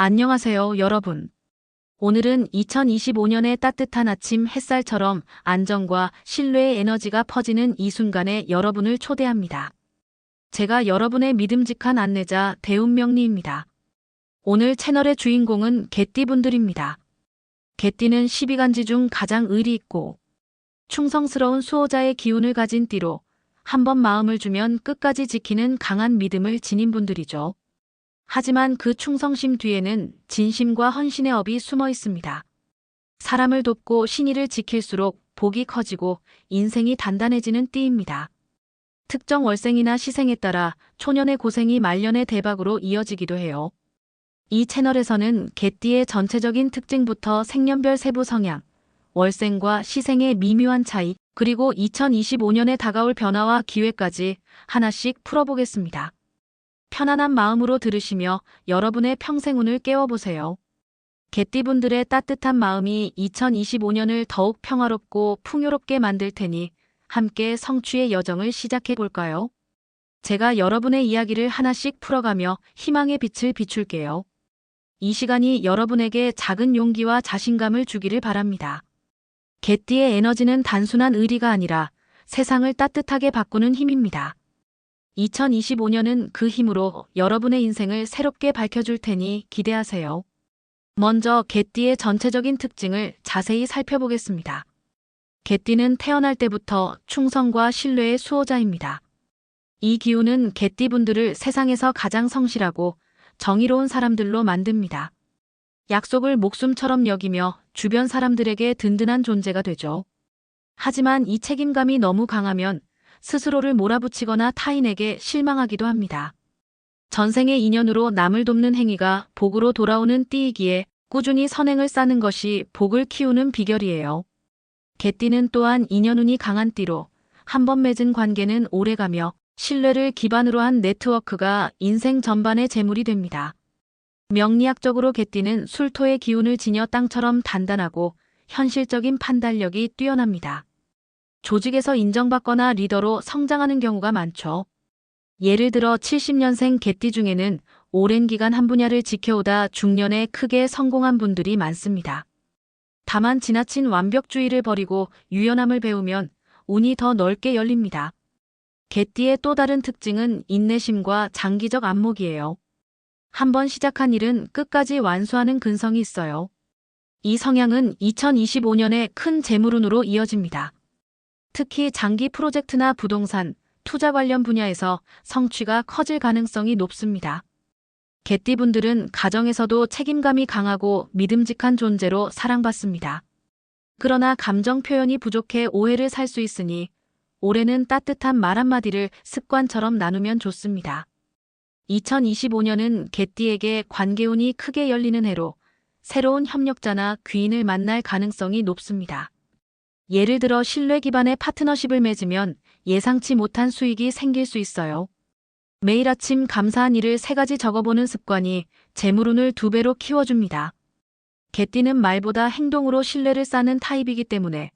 안녕하세요, 여러분. 오늘은 2025년의 따뜻한 아침 햇살처럼 안정과 신뢰의 에너지가 퍼지는 이 순간에 여러분을 초대합니다. 제가 여러분의 믿음직한 안내자 대운명리입니다. 오늘 채널의 주인공은 개띠분들입니다. 개띠는 12간지 중 가장 의리 있고 충성스러운 수호자의 기운을 가진 띠로 한 번 마음을 주면 끝까지 지키는 강한 믿음을 지닌 분들이죠. 하지만 그 충성심 뒤에는 진심과 헌신의 업이 숨어 있습니다. 사람을 돕고 신의를 지킬수록 복이 커지고 인생이 단단해지는 띠입니다. 특정 월생이나 시생에 따라 초년의 고생이 말년의 대박으로 이어지기도 해요. 이 채널에서는 개띠의 전체적인 특징부터 생년별 세부 성향, 월생과 시생의 미묘한 차이, 그리고 2025년에 다가올 변화와 기회까지 하나씩 풀어보겠습니다. 편안한 마음으로 들으시며 여러분의 평생운을 깨워보세요. 개띠분들의 따뜻한 마음이 2025년을 더욱 평화롭고 풍요롭게 만들 테니 함께 성취의 여정을 시작해 볼까요? 제가 여러분의 이야기를 하나씩 풀어가며 희망의 빛을 비출게요. 이 시간이 여러분에게 작은 용기와 자신감을 주기를 바랍니다. 개띠의 에너지는 단순한 의리가 아니라 세상을 따뜻하게 바꾸는 힘입니다. 2025년은 그 힘으로 여러분의 인생을 새롭게 밝혀줄 테니 기대하세요. 먼저 개띠의 전체적인 특징을 자세히 살펴보겠습니다. 개띠는 태어날 때부터 충성과 신뢰의 수호자입니다. 이 기운은 개띠분들을 세상에서 가장 성실하고 정의로운 사람들로 만듭니다. 약속을 목숨처럼 여기며 주변 사람들에게 든든한 존재가 되죠. 하지만 이 책임감이 너무 강하면 스스로를 몰아붙이거나 타인에게 실망하기도 합니다. 전생의 인연으로 남을 돕는 행위가 복으로 돌아오는 띠이기에 꾸준히 선행을 쌓는 것이 복을 키우는 비결이에요. 개띠는 또한 인연운이 강한 띠로 한 번 맺은 관계는 오래가며 신뢰를 기반으로 한 네트워크가 인생 전반의 재물이 됩니다. 명리학적으로 개띠는 술토의 기운을 지녀 땅처럼 단단하고 현실적인 판단력이 뛰어납니다. 조직에서 인정받거나 리더로 성장하는 경우가 많죠. 예를 들어 70년생 개띠 중에는 오랜 기간 한 분야를 지켜오다 중년에 크게 성공한 분들이 많습니다. 다만 지나친 완벽주의를 버리고 유연함을 배우면 운이 더 넓게 열립니다. 개띠의 또 다른 특징은 인내심과 장기적 안목이에요. 한번 시작한 일은 끝까지 완수하는 근성이 있어요. 이 성향은 2025년에 큰 재물운으로 이어집니다. 특히 장기 프로젝트나 부동산, 투자 관련 분야에서 성취가 커질 가능성이 높습니다. 개띠분들은 가정에서도 책임감이 강하고 믿음직한 존재로 사랑받습니다. 그러나 감정 표현이 부족해 오해를 살 수 있으니 올해는 따뜻한 말 한마디를 습관처럼 나누면 좋습니다. 2025년은 개띠에게 관계운이 크게 열리는 해로 새로운 협력자나 귀인을 만날 가능성이 높습니다. 예를 들어 신뢰 기반의 파트너십을 맺으면 예상치 못한 수익이 생길 수 있어요. 매일 아침 감사한 일을 세 가지 적어보는 습관이 재물운을 두 배로 키워줍니다. 개띠는 말보다 행동으로 신뢰를 쌓는 타입이기 때문에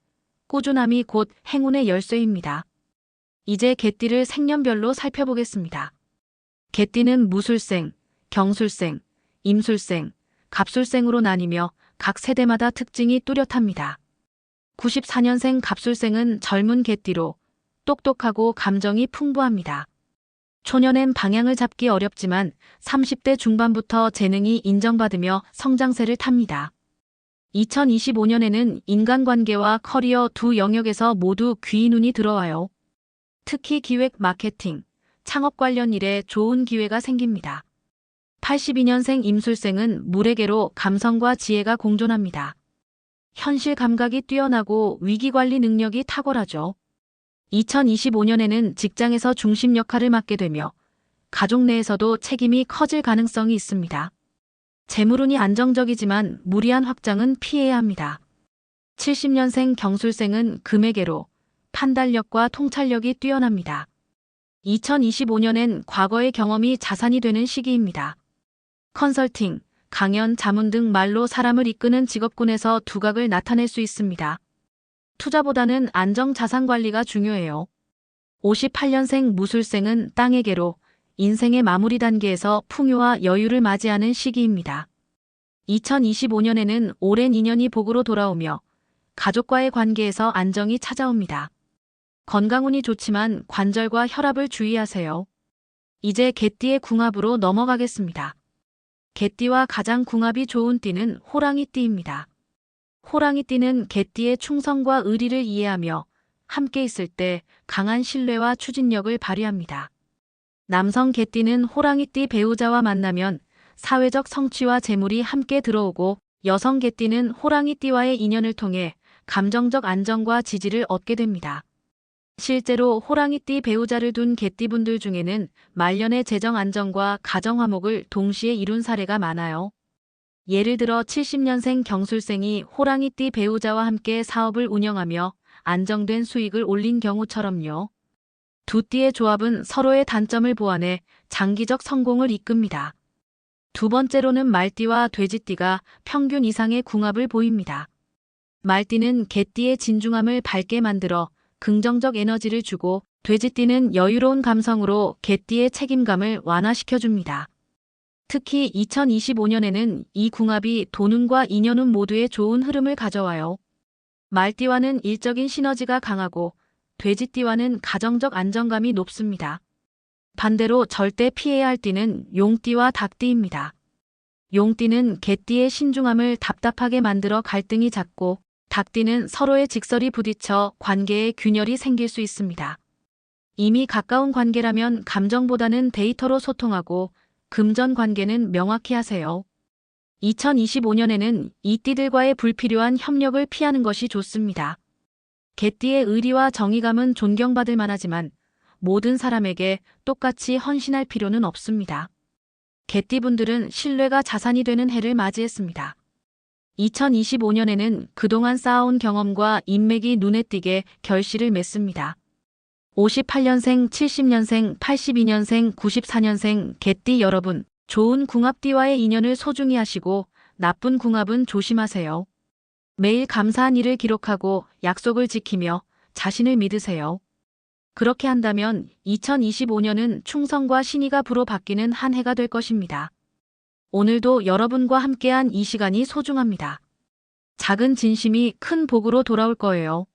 꾸준함이 곧 행운의 열쇠입니다. 이제 개띠를 생년별로 살펴보겠습니다. 개띠는 무술생, 경술생, 임술생, 갑술생으로 나뉘며 각 세대마다 특징이 뚜렷합니다. 94년생 갑술생은 젊은 개띠로 똑똑하고 감정이 풍부합니다. 초년엔 방향을 잡기 어렵지만 30대 중반부터 재능이 인정받으며 성장세를 탑니다. 2025년에는 인간관계와 커리어 두 영역에서 모두 귀인운이 들어와요. 특히 기획 마케팅, 창업 관련 일에 좋은 기회가 생깁니다. 82년생 임술생은 물에게로 감성과 지혜가 공존합니다. 현실 감각이 뛰어나고 위기관리 능력이 탁월하죠. 2025년에는 직장에서 중심 역할을 맡게 되며 가족 내에서도 책임이 커질 가능성이 있습니다. 재물운이 안정적이지만 무리한 확장은 피해야 합니다. 70년생 경술생은 금액계로 판단력과 통찰력이 뛰어납니다. 2025년엔 과거의 경험이 자산이 되는 시기입니다. 컨설팅, 강연, 자문 등 말로 사람을 이끄는 직업군에서 두각을 나타낼 수 있습니다. 투자보다는 안정 자산 관리가 중요해요. 58년생 무술생은 땅에게로 인생의 마무리 단계에서 풍요와 여유를 맞이하는 시기입니다. 2025년에는 오랜 인연이 복으로 돌아오며 가족과의 관계에서 안정이 찾아옵니다. 건강운이 좋지만 관절과 혈압을 주의하세요. 이제 개띠의 궁합으로 넘어가겠습니다. 개띠와 가장 궁합이 좋은 띠는 호랑이띠입니다. 호랑이띠는 개띠의 충성과 의리를 이해하며 함께 있을 때 강한 신뢰와 추진력을 발휘합니다. 남성 개띠는 호랑이띠 배우자와 만나면 사회적 성취와 재물이 함께 들어오고 여성 개띠는 호랑이띠와의 인연을 통해 감정적 안정과 지지를 얻게 됩니다. 실제로 호랑이띠 배우자를 둔 개띠분들 중에는 말년의 재정 안정과 가정 화목을 동시에 이룬 사례가 많아요. 예를 들어 70년생 경술생이 호랑이띠 배우자와 함께 사업을 운영하며 안정된 수익을 올린 경우처럼요. 두 띠의 조합은 서로의 단점을 보완해 장기적 성공을 이끕니다. 두 번째로는 말띠와 돼지띠가 평균 이상의 궁합을 보입니다. 말띠는 개띠의 진중함을 밝게 만들어 긍정적 에너지를 주고 돼지띠는 여유로운 감성으로 개띠의 책임감을 완화시켜줍니다. 특히 2025년에는 이 궁합이 돈운과 인연운 모두에 좋은 흐름을 가져와요. 말띠와는 일적인 시너지가 강하고 돼지띠와는 가정적 안정감이 높습니다. 반대로 절대 피해야 할 띠는 용띠와 닭띠입니다. 용띠는 개띠의 신중함을 답답하게 만들어 갈등이 잦고 닭띠는 서로의 직설이 부딪혀 관계에 균열이 생길 수 있습니다. 이미 가까운 관계라면 감정보다는 데이터로 소통하고 금전 관계는 명확히 하세요. 2025년에는 이 띠들과의 불필요한 협력을 피하는 것이 좋습니다. 개띠의 의리와 정의감은 존경받을 만하지만 모든 사람에게 똑같이 헌신할 필요는 없습니다. 개띠분들은 신뢰가 자산이 되는 해를 맞이했습니다. 2025년에는 그동안 쌓아온 경험과 인맥이 눈에 띄게 결실을 맺습니다. 58년생, 70년생, 82년생, 94년생 개띠 여러분, 좋은 궁합띠와의 인연을 소중히 하시고 나쁜 궁합은 조심하세요. 매일 감사한 일을 기록하고 약속을 지키며 자신을 믿으세요. 그렇게 한다면 2025년은 충성과 신의가 부로 바뀌는 한 해가 될 것입니다. 오늘도 여러분과 함께한 이 시간이 소중합니다. 작은 진심이 큰 복으로 돌아올 거예요.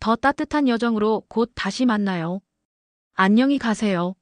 더 따뜻한 여정으로 곧 다시 만나요. 안녕히 가세요.